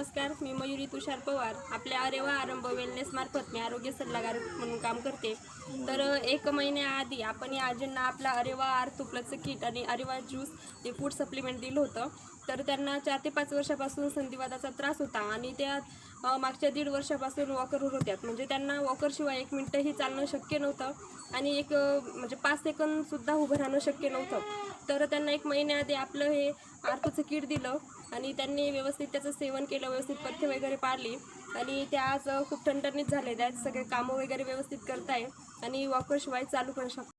नमस्कार मी मयुरी तुषार पवार. आपल्या अरेवा आरंभ वेलनेसमार्फत मी आरोग्य सल्लागार म्हणून काम करते. तर एक महिन्याआधी आपण या आजींना आपला अरेवा आर तुपलाचं किट आणि अरेवा ज्यूस हे फूड सप्लिमेंट दिलं होतं. तर त्यांना चार ते पाच वर्षापासून संधिवादाचा त्रास होता आणि त्या मागच्या दीड वर्षापासून वॉकरवर होत्यात म्हणजे त्यांना वॉकरशिवाय एक मिनटंही चालणं शक्य नव्हतं आणि एक म्हणजे पाच सेकंदसुद्धा उभं राहणं शक्य नव्हतं. तर त्यांना एक महिन्याआधी आपलं हे आर्थचं किट दिलं. आणि त्यांनी व्यवस्थित त्याचं सेवन केलं व्यवस्थित पथ्य वगैरे पाळली आणि त्या आज खूप ठणठणीत झाले त्यात सगळे कामं वगैरे व्यवस्थित करताय. आणि वॉकरशिवाय चालू पण शकतात